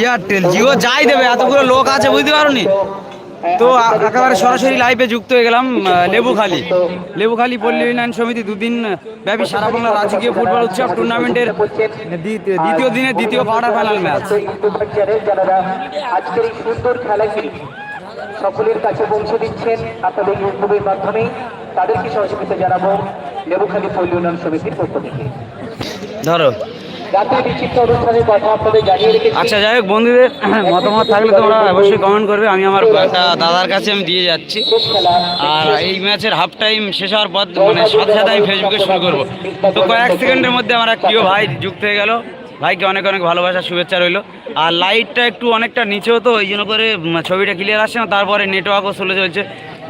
Airtel Jio যাই দেবে এতগুলো লোক আছে বুঝতে পারোনি? তো একেবারে সরাসরি লাইভে যুক্ত হয়ে গেলাম লেবুখালি। লেবুখালি পল্লী উন্নয়ন সমিতি দুদিন ব্যাপী সারা বাংলা রাজকীয় ফুটবল উৎসব টুর্নামেন্টের দ্বিতীয় দিনে দ্বিতীয় কোয়ার্টার ফাইনাল ম্যাচ আজকের এই সুন্দর খেলাটি সকলের কাছে পৌঁছে দিচ্ছেন আপনাদের ইউটিউবের মাধ্যমে। তাদেরকে সহযোগিতা জানাব লেবুখালী পল্লী উন্নয়ন সমিতির পক্ষ থেকে। ধরো। আচ্ছা যাই হোক, বন্ধুদের মতামত থাকলে তোমরা অবশ্যই কমেন্ট করবে। আমি আমার দাদার কাছে আমি দিয়ে যাচ্ছি। আর এই ম্যাচের হাফ টাইম শেষ হওয়ার পর মানে সাথে সাথে আমি ফেসবুকে শুরু করব। তো কয়েক সেকেন্ডের মধ্যে আমার এক প্রিয় ভাই যুক্ত হয়ে গেল। ভাইকে অনেক অনেক ভালোবাসা, শুভেচ্ছা রইল। আর লাইটটা একটু অনেকটা নিচেও তো, ওই জন্য করে ছবিটা ক্লিয়ার আসছে না, তারপরে নেটওয়ার্কও চলে চলছে।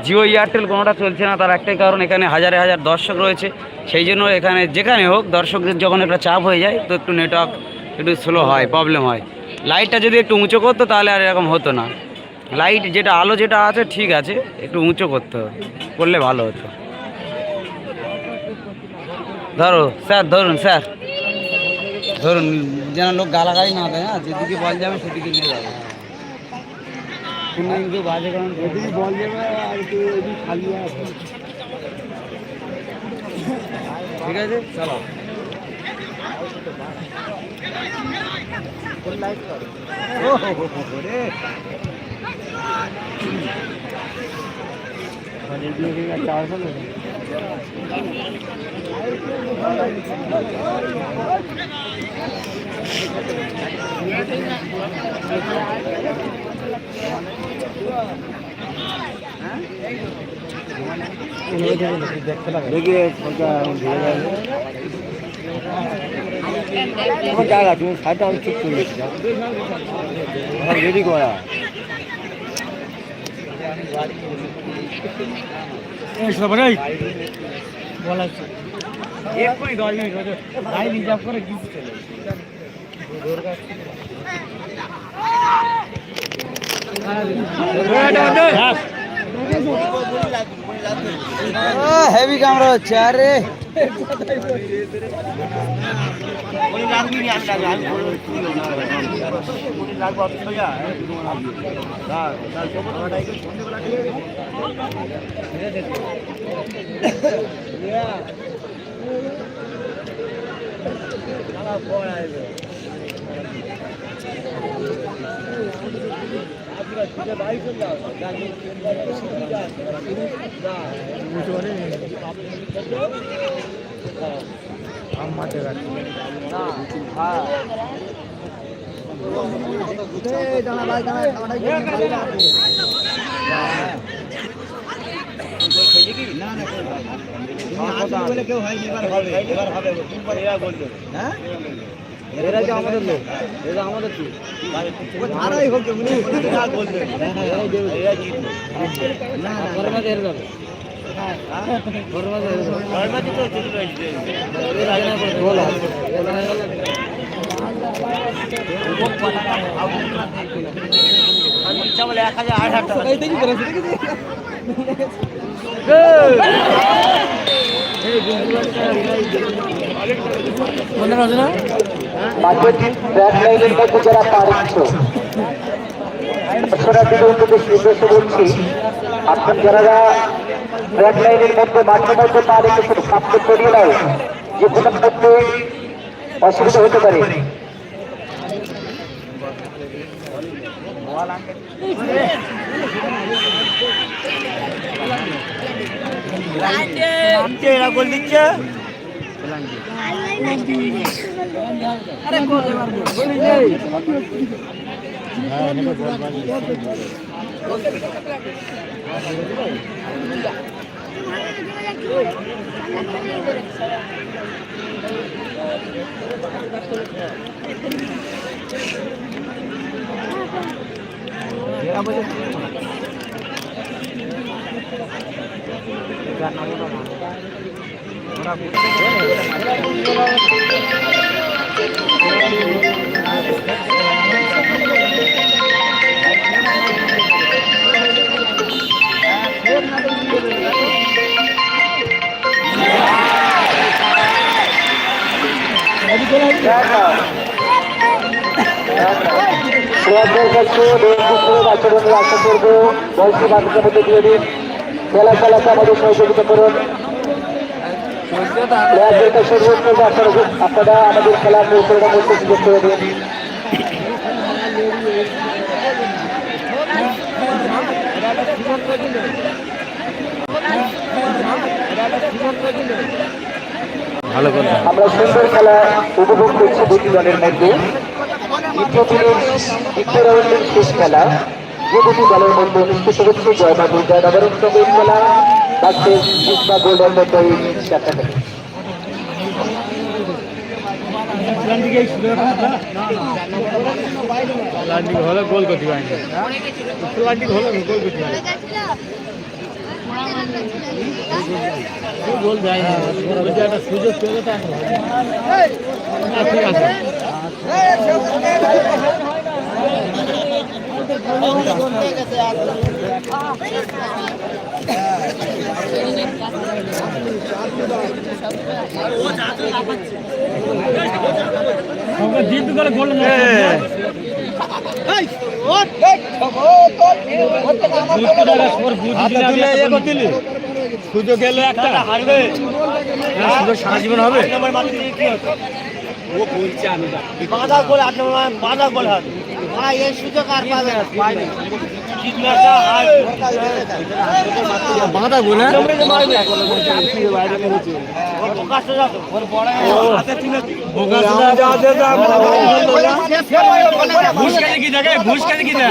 জিও এয়ারটেল কোনোটা চলছে না, তার একটাই কারণ এখানে হাজারে হাজার দর্শক রয়েছে। সেই জন্য এখানে যেখানে হোক, দর্শকদের যখন একটা চাপ হয়ে যায়, তো একটু নেটওয়ার্ক একটু স্লো হয় প্রবলেম হয়। লাইটটা যদি একটু উঁচু করতো, তাহলে আর এরকম হতো না। লাইট যেটা, আলো যেটা আছে, ঠিক আছে, একটু উঁচু করতে করলে ভালো হতো। ধরো, স্যার, ধরুন স্যার। ধরুন, যেন লোক গালাগালি না দেয় হ্যাঁ যেদিকে বল যাবে, সেদিকে নিয়ে যাবে। কোনো কিন্তু বাজে কারণ যেদিকে বল যাবে আর একটু এদিকে খালি আছে ঠিক আছে চলো ও হো হো হো রে তোমার জায়গা তুমি সাইডটা আমি ঠিক করে রেডি করা এক্ষুনি দশ মিনিট হতো রিজার্ভ করে গিফট চলে হেভি ক্যামেরা হচ্ছে আরে। না না কেউ হয়নি এবার হবে এবার হবে হ্যাঁ এরা যে আমাদের লোক এরা আমাদের কি তারাই হোক না। যাবে। পরের মাঝে হেরে যাবে। গোল মাঝের ব্যাক লাইনের মধ্যে যারা পারছ দর্শকরা বিনোদনকে নির্দেশে বলছি আপনার যারা ব্যাক লাইনের মধ্যে মাঠের মধ্যে পা রেখে শুধু সামনে করিয়ে দাও যে কোনো মধ্যে অসুবিধা হতে পারে। এরা গোল দিচ্ছে। দেখা দেখা প্লেয়ারদের কাছে নিয়ন্ত্রণের আচরণের আশা করব বয়সী বাচ্চাদের মধ্যে দিয়ে দিন খেলা খেলাতে আমাদের সহযোগিতা করুন আপনারা আমাদের খেলা পরিচালনা করতে সুযোগ করে দিন আমরা সুন্দর খেলা উপভোগ করছি দুটি দলের মধ্যে। শেষ খেলা। যে দুটি দলের মধ্যে অনুষ্ঠিত হচ্ছে জয়মা দুর্গা নগরের সঙ্গে এই খেলা। থাকছে কৃষ্ণা গোল্ডের মধ্যে এই চারটা প্লান্টিং হলে গোল করতে পারেনি এখন হবে। না, ঠিক আছে জিত গোল এলে একটা হারবে সারা জীবন হবে বাঁধা গোল আট নম্বর বাঁধা গোল বাঁধা গোল হ্যাঁ ঘুষ খালি কি জায়গায় ঘুষ খালি কি না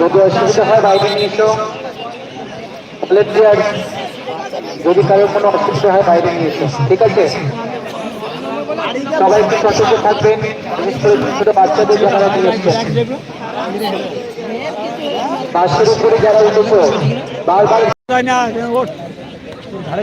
যদি অসুবিধা হয়, বাইরে নিয়ে এসো। প্লেয়ার যদি কারোর কোনো অসুবিধা হয়, বাইরে নিয়ে এসো। ঠিক আছে? সবাই একটু সতর্ক থাকবেন, বিশেষ করে ছোট বাচ্চাদের যারা নিয়ে এসছেন পাশের উপরে যারা বারবার না ওঠ ঘাড়ে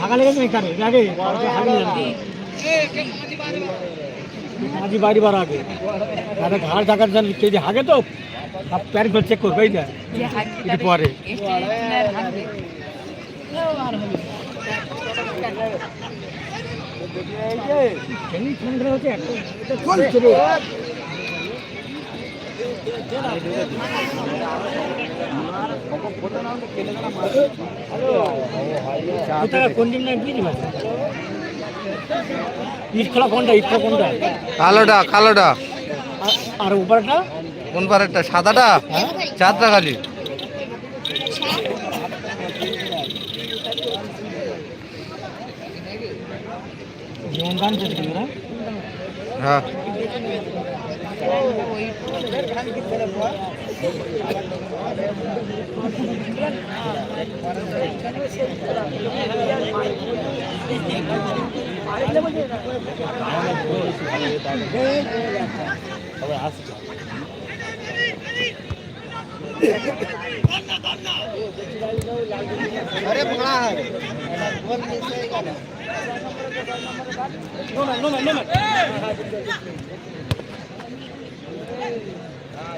হাগা লেগেছে এখানে আগে হাগি নাকি আজি বাড়ি বার আগে তাহলে ঘাড় কেজি হাগে তো সব প্যান করে চেক করবে না একটু পরে এমনি ফোন করে হচ্ছে একটা এটা চলছে রে। কোথায় কোন না বুঝতে পারছি ইট খোলা। কোনটা তবে আসছে अरे बड़ा है बोल no no no no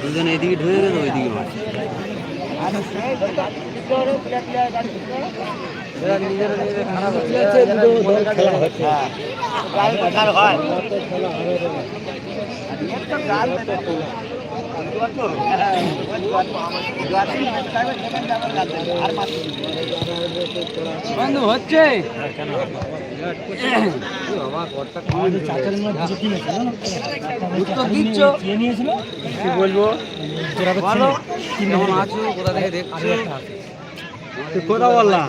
দুজনে এদিকে ঢুকে গেল ওইদিকে মাছ। হচ্ছে। আমাদের হয়। আছে জানো? উত্তর দিচ্ছ কে বলব বলো কেমন আছো কোথা থেকে দেখছ কোথা বললাম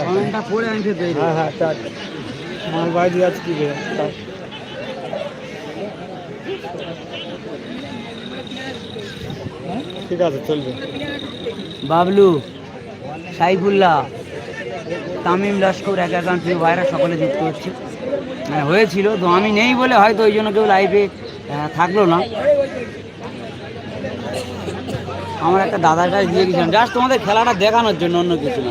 কমেন্টটা পড়ে আমি হ্যাঁ হ্যাঁ আমার বাড়ি আজ কি ঠিক আছে, চলবে। বাবলু, সাইফুল্লাহ, তামিম লস্কর এক প্রিয় ভাইরা সকলে যুক্ত হচ্ছে। মানে হয়েছিল, তো আমি নেই বলে হয়তো ওই জন্য কেউ লাইফে থাকল না। আমার একটা দাদার কাছে দিয়ে গেছিলাম জাস্ট তোমাদের খেলাটা দেখানোর জন্য অন্য কিছু না।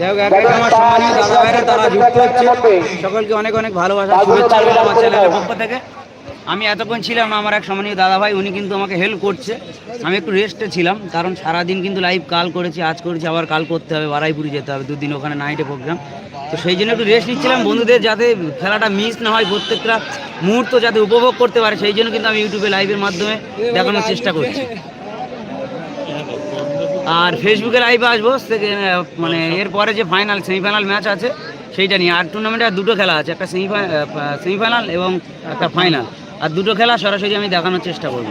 যাই হোক এক আমার সম্মানীয় দাদা ভাইরা তারা যুক্ত হচ্ছে। সকলকে অনেক অনেক ভালোবাসা শুভেচ্ছা আমার চ্যানেলের পক্ষ থেকে। আমি এতক্ষণ ছিলাম আমার এক সম্মানীয় দাদা ভাই উনি কিন্তু আমাকে হেল্প করছে। আমি একটু রেস্টে ছিলাম কারণ সারাদিন কিন্তু লাইভ কাল করেছি আজ করেছি আবার কাল করতে হবে বারাইপুরি যেতে হবে দুদিন ওখানে নাইটে প্রোগ্রাম তো সেই জন্য একটু রেস্ট নিচ্ছিলাম বন্ধুদের যাতে খেলাটা মিস না হয় প্রত্যেকটা মুহূর্ত যাতে উপভোগ করতে পারে সেই জন্য কিন্তু আমি ইউটিউবে লাইভের মাধ্যমে দেখানোর চেষ্টা করছি। আর ফেসবুকে লাইভে আসব মানে এরপরে যে ফাইনাল সেমিফাইনাল ম্যাচ আছে, সেইটা নিয়ে আর টুর্নামেন্টে আর দুটো খেলা আছে, একটা সেমিফাইনাল এবং একটা ফাইনাল আর দুটো খেলা সরাসরি আমি দেখানোর চেষ্টা করব।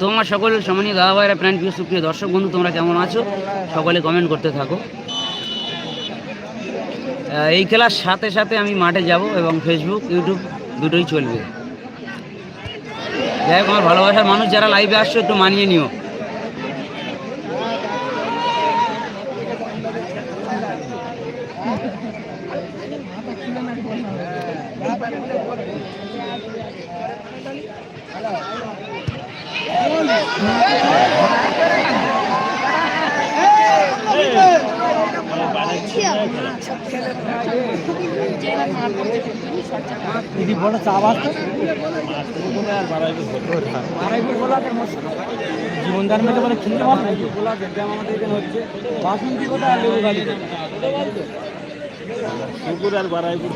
তোমার সকল সম্মানীয় দাদা ভাইরা প্রাণ প্রিয়, সুপ্রিয় দর্শক, বন্ধু, তোমরা কেমন আছো? সকলে কমেন্ট করতে থাকো। এই খেলার সাথে সাথে আমি মাঠে যাব এবং ফেসবুক ইউটিউব দুটোই চলবে। যাই হোক, আমার ভালোবাসার মানুষ যারা লাইভে আসছো, একটু মানিয়ে নিও। বড় চা বাস জীবনদার মেলে বলে কিনতে পারবে আমাদের এখানে হচ্ছে বাসন্তী কোথা আর লেবু গাড়ি পুকুর আর বারাইপুর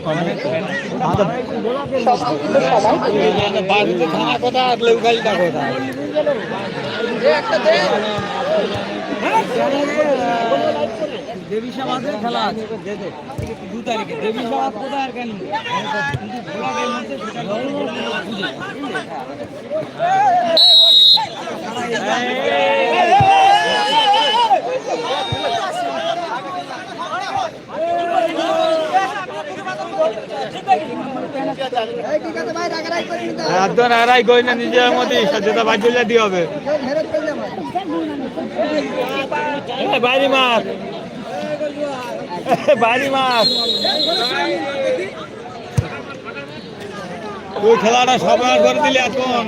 বাড়িতে থানা আর লেবু কোথা দেবী সমাজের খেলা আছে। দু তারিখে। দেবী সমাজ কোথায় আর কেন? একজন আড়াই করি না নিজের মধ্যে সচেতন বাজিলে দিয়ে হবে। বাইরে মাছ বাইরে মাছ। তুই খেলাটা সবাই করে দিলি এখন।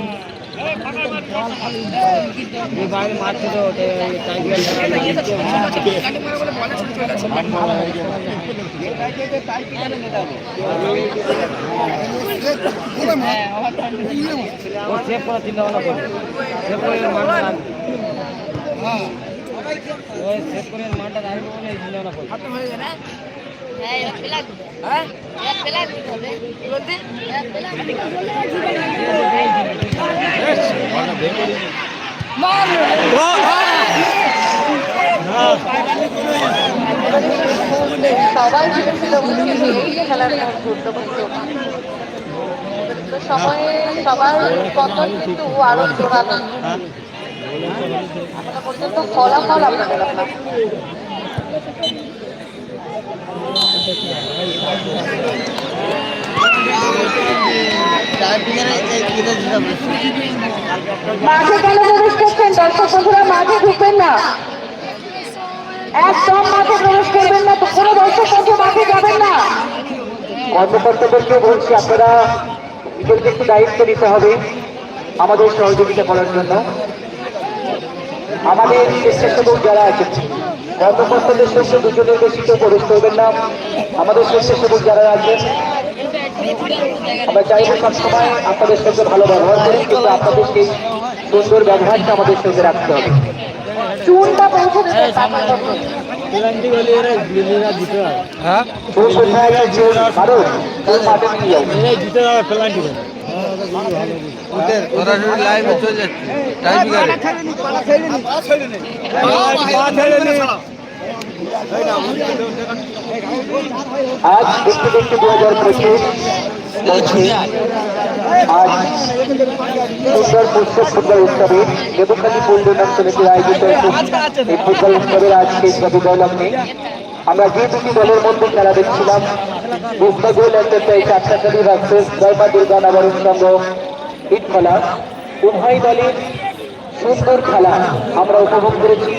বাইরে ছিল ও সেভ করা চিন্তা ভাবনা করে। মানটা রাখবে ওই সেভ করে মানটা সবাই ভেবেছিল যে এই খেলাটা গুরুত্বপূর্ণ সময়ে সবার পতন কিন্তু আরও জোরালো। পর্যন্ত ফলাফল না মাঠে কেন প্রবেশ করছেন দর্শক বন্ধুরা, মাঠে ঢুকবেন না। একদম মাঠে প্রবেশ করবেন না তো কোনো দর্শক বন্ধু মাঠে যাবেন না। কর্মকর্তাদেরকে বলছি, আপনারা নিজেদেরকে একটু দায়িত্ব নিতে হবে আমাদের সহযোগিতা করার জন্য। আমাদের স্বেচ্ছাসেবক যারা আছেন কর্মকর্তাদের সঙ্গে দুজনের বেশি কেউ প্রবেশ করবেন না। আমাদের স্বেচ্ছাসেবক যারা আছেন আমরা চাইব সবসময় আপনাদের সঙ্গে ভালো ব্যবহার করি কিন্তু আপনাদের সেই সুন্দর ব্যবহারটা আমাদের সঙ্গে রাখতে হবে। চুনটা পৌঁছে এরা জিতে যাবে ওদের সরাসরি লাইভে চলে যাচ্ছে। টাইপিকারে আজ দেখতে দেখতে দু হাজার পঁচিশ। আজ সুন্দর পুস্তক ফুটবল উৎসবে দেবখালী পল্লিউন্নয়ন সমিতির আয়োজিত এই- এই ফুটবল উৎসবের আজকে বিজয় লগ্নে আমরা যে দুটি দলের মধ্যে খেলা দেখছিলাম মুস্তাগুল এন্টারপ্রাইজ চাকরাখালী ভার্সেস জয়মা দুর্গা নগরের সংঘ হিট খেলা, উভয় দলের সুন্দর খেলা আমরা উপভোগ করেছি।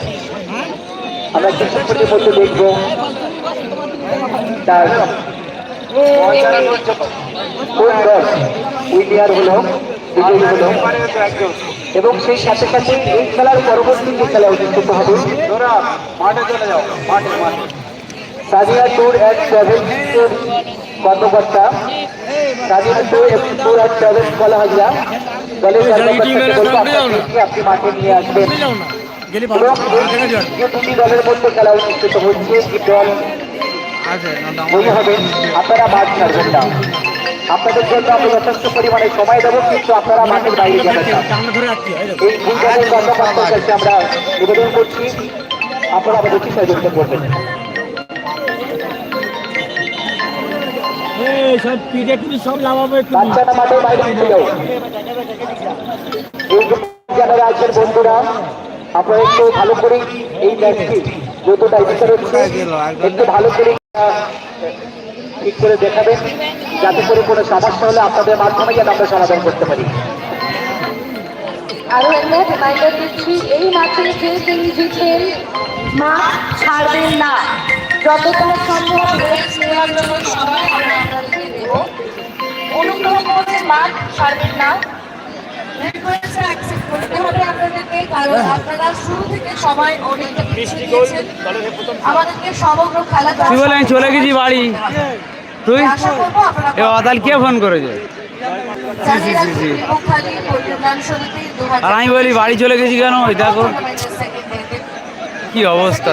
আমরা কিছুক্ষণের মধ্যে দেখব তার কোন দল উইনিয়ার হলো, বিজয়ী হলো। এবং সেই সাথে সাথে এই খেলার পরবর্তী যে খেলা অনুষ্ঠিত হবে সাদিয়া ট্যুর অ্যান্ড ট্রাভেলস কর্মকর্তা ট্যুর ট্যুর অ্যান্ড ট্রাভেলস বলা হাজরা দলের কর্মকর্তাকে আপনি মাঠে নিয়ে আসবেন। যে দুটি দলের মধ্যে খেলা অনুষ্ঠিত হচ্ছে এই দল মনে হবে আপনারা মাঠ ছাড়বেন না। আপনাদের জন্য আমি যথেষ্ট পরিমাণে সময় দেবো কিন্তু আপনারা মাঠের বাইরে যাবেন এই ভূমিকাদের কর্মকর্তার কাছে আমরা নিবেদন করছি। আপনারা আমাদের কি সহযোগিতা করবেন। সব পিঠে টুটি সব লাভাবে একটু। বাচ্চারা বাইরে যারা আছেন বন্ধুরা আপনারা একটু ভালো করে এই ম্যাচটি যত দায়িত্ব হচ্ছে একটু ভালো করে ঠিক করে দেখাবেন যাতে করে কোনো সমস্যা হলে আপনাদের মাধ্যমে যেন আমরা সমাধান করতে পারি। আরও একটা রিমাইন্ডার দিচ্ছি এই মাঠে যে তিনি জিতেন মাঠ ছাড়বেন না। যতটা সম্ভব রেস্ট নেওয়ার জন্য সময় আমরা আপনাদেরকে দেব। অনুগ্রহ করে মাঠ ছাড়বেন না। রিকোয়েস্ট অ্যাকসেপ্ট করতে হবে আপনাদেরকে কারণ আপনারা শুরু থেকে সময় অনেকটা পিছিয়ে দিয়েছেন। আমাদেরকে সমগ্র খেলা তুই বলে আমি চলে গেছি বাড়ি। তুই? আশা করব আপনারা এ অদাল কে ফোন করেছে? আর আমি বলি বাড়ি চলে গেছি কেন? ওই দেখো। কি অবস্থা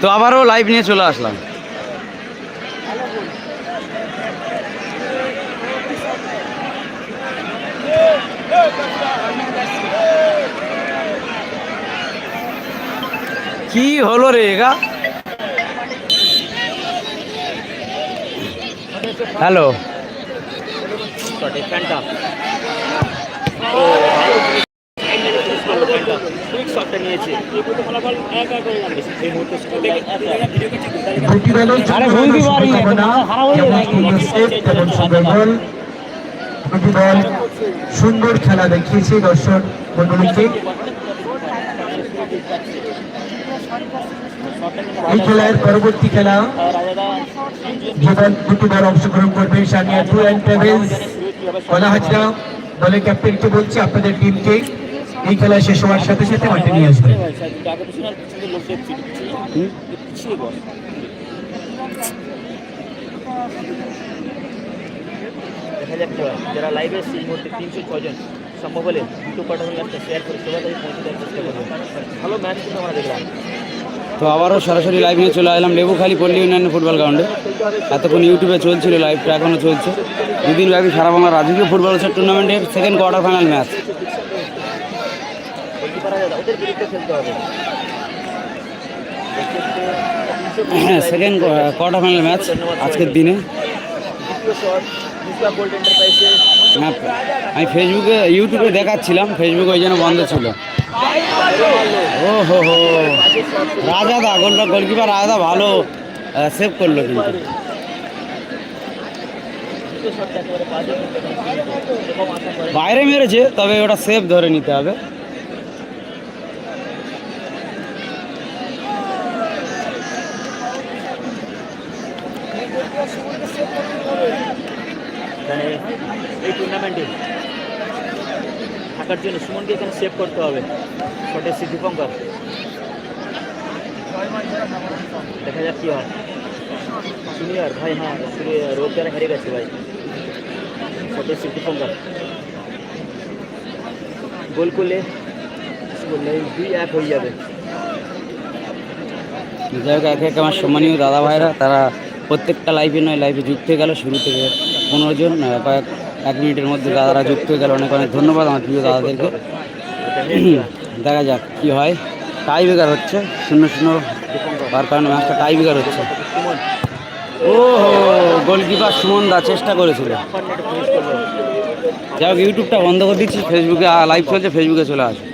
তো আবারও লাইভ নিয়ে চলে আসলাম। কি হলো রে গা? হ্যালো হয়ে সুন্দর খেলা দেখিয়েছে দর্শক মন্ডলীকে। এই খেলার পরবর্তী খেলা যে দল দুটি দল অংশগ্রহণ করবে সানিয়া ট্যুর অ্যান্ড ট্রাভেলস। কলা হাজরা দলের ক্যাপ্টেনকে বলছি, আপনাদের টিমকে এই খেলা শেষ হওয়ার সাথে সাথে মাঠে নিয়ে আসবে। যারা সম্ভব শেয়ার ভালো ম্যাচ কিন্তু আমরা দেখলাম। তো আবারও সরাসরি লাইভ নিয়ে চলে এলাম লেবুখালী পল্লী ইউনিয়ন ফুটবল গ্রাউন্ডে এতক্ষণ ইউটিউবে চলছিল লাইভটা এখনও চলছে। দুদিন ব্যাপী সারা বাংলা রাজকীয় ফুটবল টুর্নামেন্টের সেকেন্ড কোয়ার্টার ফাইনাল ম্যাচ হ্যাঁ সেকেন্ড কোয়ার্টার ফাইনাল ম্যাচ আজকের দিনে। হ্যাঁ, আমি ফেসবুকে ইউটিউবে দেখাচ্ছিলাম ফেসবুক ওই জন্য বন্ধ ছিল। ও হো। হো রাজাদা গোল গোলকিপার রাজা ভালো সেভ করল কিন্তু। বাইরে মেরেছে, তবে ওটা সেভ ধরে নিতে হবে মানে এই টুর্নামেন্টে সুমনকে এখানে সেভ করতে হবে। শটের সিদ্ধি পঙ্কর দেখা যাক কি হয়। সিনিয়র ভাই হ্যাঁ রোদ দ্বারা হেরে গেছে ভাই। শটের সিদ্ধি পঙ্কর গোল করলে দুই এক হয়ে যাবে। যাই হোক, একে এক আমার সম্মানীয় দাদা ভাইরা, তারা প্রত্যেকটা লাইভে নয় লাইফে যুক্ত হয়ে গেল, শুরু থেকে পনেরো জন কয়েক এক মিনিটের মধ্যে দাদারা যুক্ত হয়ে গেল। অনেক অনেক ধন্যবাদ আমার প্রিয় দাদাদেরকে। দেখা যাক কি হয়। টাই বেকার হচ্ছে। শূন্য শূন্য হওয়ার কারণে ম্যাচটা টাই বেকার হচ্ছে। ও গোলকিপার সুমন দা চেষ্টা করেছিল। যাই হোক, ইউটিউবটা বন্ধ করে দিচ্ছি। ফেসবুকে লাইভ চলছে, ফেসবুকে চলে আসবে